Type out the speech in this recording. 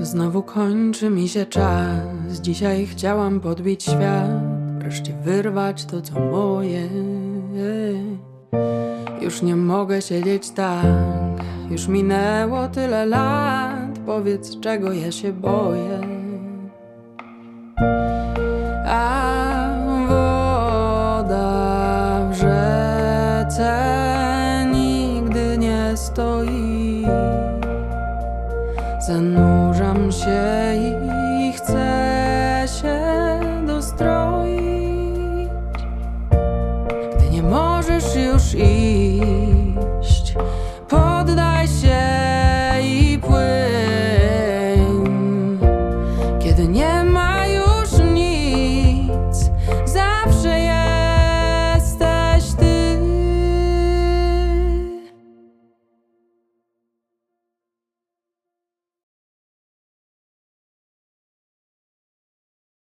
Znowu kończy mi się czas. Dzisiaj chciałam podbić świat, wreszcie wyrwać to, co moje. Już nie mogę siedzieć tak, już minęło tyle lat. Powiedz, czego ja się boję. A woda w rzece nigdy nie stoi. Zanurzam się i chcę się dostroić. Gdy nie możesz już iść,